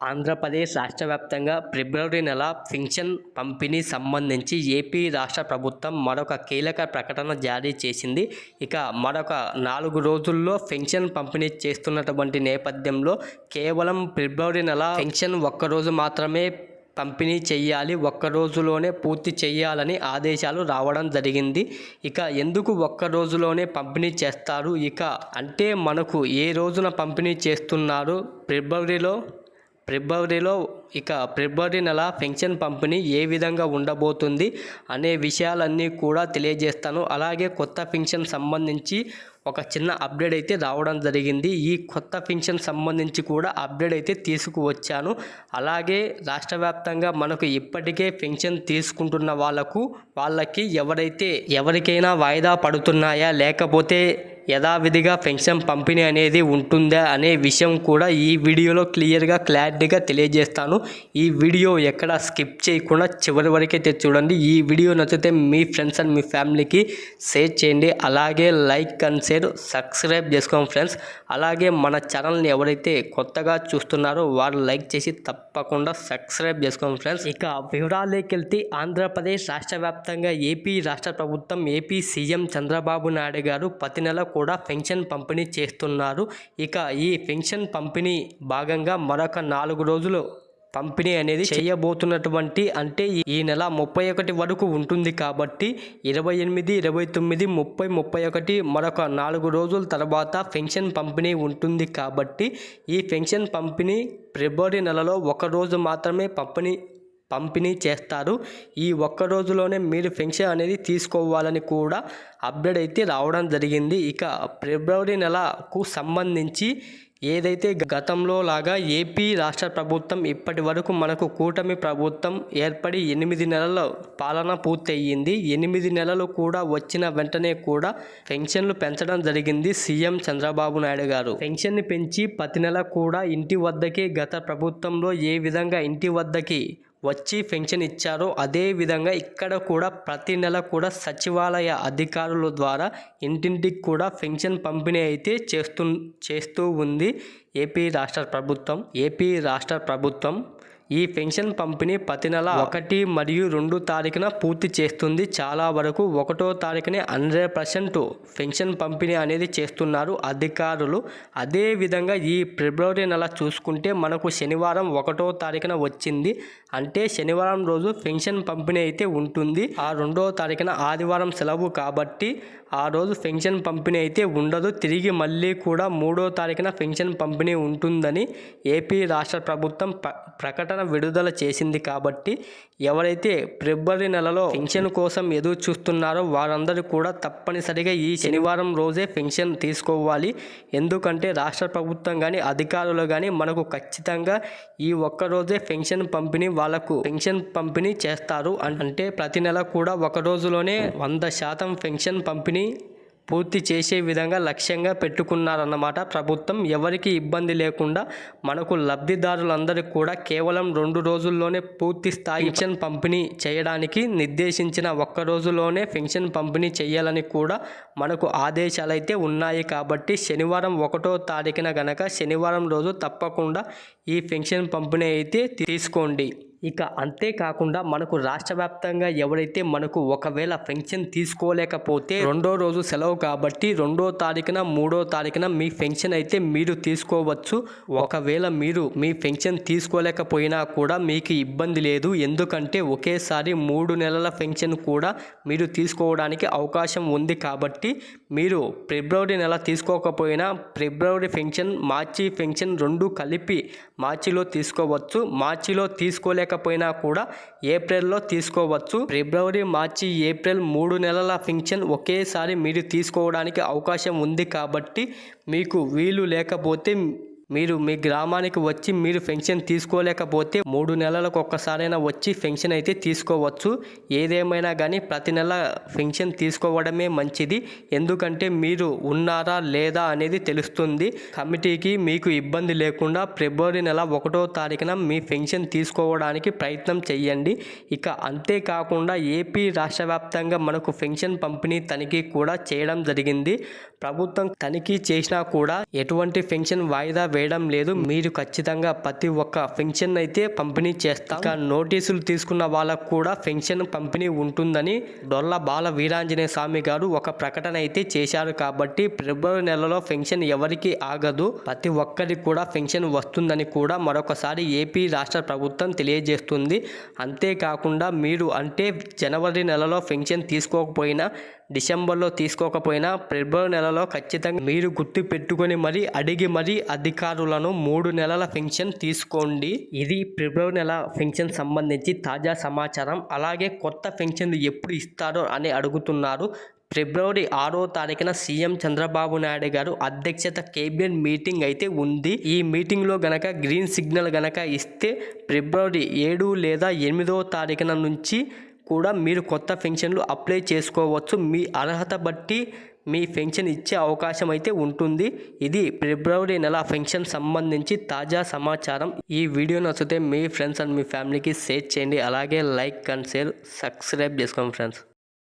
ఆంధ్రప్రదేశ్ రాష్ట్ర వ్యాప్తంగా ఫిబ్రవరి నెల పింఛన్ పంపిణీ సంబంధించి ఏపీ రాష్ట్ర ప్రభుత్వం మరొక కీలక ప్రకటన జారీ చేసింది. ఇక మరొక నాలుగు రోజుల్లో పెన్షన్ పంపిణీ చేస్తున్నటువంటి నేపథ్యంలో కేవలం ఫిబ్రవరి నెల పెన్షన్ ఒక్కరోజు మాత్రమే పంపిణీ చేయాలి ఒక్క రోజులోనే పూర్తి చేయాలని ఆదేశాలు రావడం జరిగింది. ఇక ఎందుకు ఒక్క రోజులోనే పంపిణీ చేస్తారు? ఇక అంటే మనకు ఏ రోజున పంపిణీ చేస్తున్నారు? ఫిబ్రవరిలో ఫిబ్రవరిలో ఇక ఫిబ్రవరి నెల పెన్షన్ పంపిణీ ఏ విధంగా ఉండబోతుంది అనే విషయాలన్నీ కూడా తెలియజేస్తాను. అలాగే కొత్త పెన్షన్ సంబంధించి ఒక చిన్న అప్డేట్ అయితే రావడం జరిగింది. ఈ కొత్త పెన్షన్ సంబంధించి కూడా అప్డేట్ అయితే తీసుకువచ్చాను. అలాగే రాష్ట్ర వ్యాప్తంగా మనకు ఇప్పటికే పెన్షన్ తీసుకుంటున్న వాళ్ళకు వాళ్ళకి ఎవరైతే ఎవరికైనా వాయిదా పడుతున్నాయా లేకపోతే యథావిధిగా పెన్షన్ పంపిణీ అనేది ఉంటుందా అనే విషయం కూడా ఈ వీడియోలో క్లియర్గా క్లారిటీగా తెలియజేస్తాను. ఈ వీడియో ఎక్కడ స్కిప్ చేయకుండా చివరి వరకైతే చూడండి. ఈ వీడియో నచ్చితే మీ ఫ్రెండ్స్ అండ్ మీ ఫ్యామిలీకి షేర్ చేయండి. అలాగే లైక్ అండ్ షేర్ సబ్స్క్రైబ్ చేసుకోండి ఫ్రెండ్స్. అలాగే మన ఛానల్ని ఎవరైతే కొత్తగా చూస్తున్నారో వారు లైక్ చేసి తప్పకుండా సబ్స్క్రైబ్ చేసుకోండి ఫ్రెండ్స్. ఇక వివరాలకి వెళ్తే ఆంధ్రప్రదేశ్ రాష్ట్ర వ్యాప్తంగా ఏపీ రాష్ట్ర ప్రభుత్వం ఏపీ సీఎం చంద్రబాబు నాయుడు గారు ప్రతి నెల కూడా పెన్షన్ పంపిణీ చేస్తున్నారు. ఇక ఈ పెన్షన్ పంపిణీ భాగంగా మరొక నాలుగు రోజులు పంపిణీ అనేది చేయబోతున్నటువంటి అంటే ఈ- నెల ముప్పై ఒకటి వరకు ఉంటుంది కాబట్టి ఇరవై ఎనిమిది ఇరవై తొమ్మిది ముప్పై ముప్పై ఒకటి మరొక నాలుగు రోజుల తర్వాత పెన్షన్ పంపిణీ ఉంటుంది కాబట్టి ఈ పెన్షన్ పంపిణీ ఫిబ్రవరి నెలలో ఒక రోజు మాత్రమే పంపిణీ పంపిణీ చేస్తారు. ఈ ఒక్క రోజులోనే మీరు పెన్షన్ అనేది తీసుకోవాలని కూడా అప్డేట్ అయితే రావడం జరిగింది. ఇక ఫిబ్రవరి నెలకు సంబంధించి ఏదైతే గతంలో లాగా ఏపీ రాష్ట్ర ప్రభుత్వం ఇప్పటి వరకు మనకు కూటమి ప్రభుత్వం ఏర్పడి ఎనిమిది నెలల పాలన పూర్తయింది. ఎనిమిది నెలలు కూడా వచ్చిన వెంటనే కూడా పెన్షన్లు పెంచడం జరిగింది సీఎం చంద్రబాబు నాయుడు గారు. పెన్షన్ని పెంచి ప్రతి నెల కూడా ఇంటి వద్దకే గత ప్రభుత్వంలో ఏ విధంగా ఇంటి వద్దకి వచ్చి పెన్షన్ ఇచ్చారో అదే విధంగా ఇక్కడ కూడా ప్రతి నెల కూడా సచివాలయ అధికారుల ద్వారా ఇంటింటికి కూడా పెన్షన్ పంపిణీ అయితే చేస్తూ చేస్తూ ఉంది. ఏపీ రాష్ట్ర ప్రభుత్వం ఏపీ రాష్ట్ర ప్రభుత్వం ఈ పెన్షన్ పంపిణీ ప్రతి నెల ఒకటి మరియు రెండు తారీఖున పూర్తి చేస్తుంది. చాలా వరకు ఒకటో తారీఖునే హండ్రెడ్ పర్సెంట్ పెన్షన్ పంపిణీ అనేది చేస్తున్నారు అధికారులు. అదేవిధంగా ఈ ఫిబ్రవరి నెల చూసుకుంటే మనకు శనివారం ఒకటో తారీఖున వచ్చింది. అంటే శనివారం రోజు పెన్షన్ పంపిణీ అయితే ఉంటుంది. ఆ రెండో తారీఖున ఆదివారం సెలవు కాబట్టి ఆ రోజు పెన్షన్ పంపిణీ అయితే ఉండదు. తిరిగి మళ్ళీ కూడా మూడో తారీఖున పెన్షన్ పంపిణీ ఉంటుందని ఏపీ రాష్ట్ర ప్రభుత్వం ప్రకటన ప్రకటన విడుదల చేసింది కాబట్టి ఎవరైతే ఫిబ్రవరి నెలలో పెన్షన్ కోసం ఎదురు చూస్తున్నారో వారందరూ కూడా తప్పనిసరిగా ఈ శనివారం రోజే పెన్షన్ తీసుకోవాలి. ఎందుకంటే రాష్ట్ర ప్రభుత్వం కానీ అధికారులు కానీ మనకు ఖచ్చితంగా ఈ ఒక్క రోజే పెన్షన్ పంపిణీ వాళ్ళకు పెన్షన్ పంపిణీ చేస్తారు. అంటే ప్రతి నెల కూడా ఒక రోజులోనే వంద శాతం పెన్షన్ పంపిణీ పూర్తి చేసే విధంగా లక్ష్యంగా పెట్టుకున్నారన్నమాట ప్రభుత్వం. ఎవరికి ఇబ్బంది లేకుండా మనకు లబ్ధిదారులందరికీ కూడా కేవలం రెండు రోజుల్లోనే పూర్తి స్థాయి పెన్షన్ పంపిణీ చేయడానికి నిర్దేశించిన ఒక్క రోజులోనే పెన్షన్ పంపిణీ చేయాలని కూడా మనకు ఆదేశాలు అయితే ఉన్నాయి. కాబట్టి శనివారం ఒకటో తారీఖున గనక శనివారం రోజు తప్పకుండా ఈ పెన్షన్ పంపిణీ అయితే తీసుకోండి. ఇక అంతేకాకుండా మనకు రాష్ట్ర వ్యాప్తంగా ఎవరైతే మనకు ఒకవేళ పెన్షన్ తీసుకోలేకపోతే రెండో రోజు సెలవు కాబట్టి రెండో తారీఖున మూడో తారీఖున మీ పెన్షన్ అయితే మీరు తీసుకోవచ్చు. ఒకవేళ మీరు మీ పెన్షన్ తీసుకోలేకపోయినా కూడా మీకు ఇబ్బంది లేదు. ఎందుకంటే ఒకేసారి మూడు నెలల పెన్షన్ కూడా మీరు తీసుకోవడానికి అవకాశం ఉంది కాబట్టి మీరు ఫిబ్రవరి నెల తీసుకోకపోయినా ఫిబ్రవరి పెన్షన్ మార్చి పెన్షన్ రెండు కలిపి మార్చిలో తీసుకోవచ్చు. మార్చిలో తీసుకోలేకపోయినా కూడా ఏప్రిల్లో తీసుకోవచ్చు. ఫిబ్రవరి మార్చి ఏప్రిల్ మూడు నెలల పెన్షన్ ఒకేసారి మీరు తీసుకోవడానికి అవకాశం ఉంది కాబట్టి మీకు వీలు లేకపోతే మీరు మీ గ్రామానికి వచ్చి మీరు పెన్షన్ తీసుకోలేకపోతే మూడు నెలలకు ఒక్కసారైనా వచ్చి పెన్షన్ అయితే తీసుకోవచ్చు. ఏదేమైనా కానీ ప్రతి నెల పెన్షన్ తీసుకోవడమే మంచిది. ఎందుకంటే మీరు ఉన్నారా లేదా అనేది తెలుస్తుంది. కమిటీకి మీకు ఇబ్బంది లేకుండా ఫిబ్రవరి నెల ఒకటో తారీఖున మీ పెన్షన్ తీసుకోవడానికి ప్రయత్నం చేయండి ఇక అంతేకాకుండా ఏపీ రాష్ట్ర వ్యాప్తంగా మనకు పెన్షన్ పంపిణీ తనిఖీ కూడా చేయడం జరిగింది. ప్రభుత్వం తనిఖీ చేసినా కూడా ఎటువంటి పెన్షన్ వాయిదా వేయడం లేదు. మీరు ఖచ్చితంగా ప్రతి ఒక్క పెన్షన్ అయితే పంపిణీ చేస్తాం. ఇక నోటీసులు తీసుకున్న వాళ్ళకు కూడా పెన్షన్ పంపిణీ ఉంటుందని డొల్ల బాల వీరాంజనేయ స్వామి గారు ఒక ప్రకటన అయితే చేశారు. కాబట్టి ఫిబ్రవరి నెలలో పెన్షన్ ఎవరికి ఆగదు. ప్రతి ఒక్కరికి కూడా పెన్షన్ వస్తుందని కూడా మరొకసారి ఏపీ రాష్ట్ర ప్రభుత్వం తెలియజేస్తుంది. అంతేకాకుండా మీరు అంటే జనవరి నెలలో పెన్షన్ తీసుకోకపోయినా డిసెంబర్లో తీసుకోకపోయినా ఫిబ్రవరి నెలలో ఖచ్చితంగా మీరు గుర్తు పెట్టుకొని మరీ అడిగి మరీ అధికారులను మూడు నెలల పెన్షన్ తీసుకోండి. ఇది ఫిబ్రవరి నెల పెన్షన్ సంబంధించి తాజా సమాచారం. అలాగే కొత్త పెన్షన్లు ఎప్పుడు ఇస్తారో అని అడుగుతున్నారు. ఫిబ్రవరి ఆరో తారీఖున సీఎం చంద్రబాబు నాయుడు గారు అధ్యక్షత కేబినెట్ మీటింగ్ అయితే ఉంది. ఈ మీటింగ్లో గనక గ్రీన్ సిగ్నల్ గనక ఇస్తే ఫిబ్రవరి ఏడు లేదా ఎనిమిదో తారీఖున నుంచి కూడా మీరు కొత్త పెన్షన్లు అప్లై చేసుకోవచ్చు. మీ అర్హత బట్టి మీ పెన్షన్ ఇచ్చే అవకాశం అయితే ఉంటుంది. ఇది ఫిబ్రవరి నెల పెన్షన్ సంబంధించి తాజా సమాచారం. ఈ వీడియో నచ్చితే మీ ఫ్రెండ్స్ అండ్ మీ ఫ్యామిలీకి షేర్ చేయండి. అలాగే లైక్ అండ్ షేర్ సబ్స్క్రైబ్ చేసుకోండి ఫ్రెండ్స్.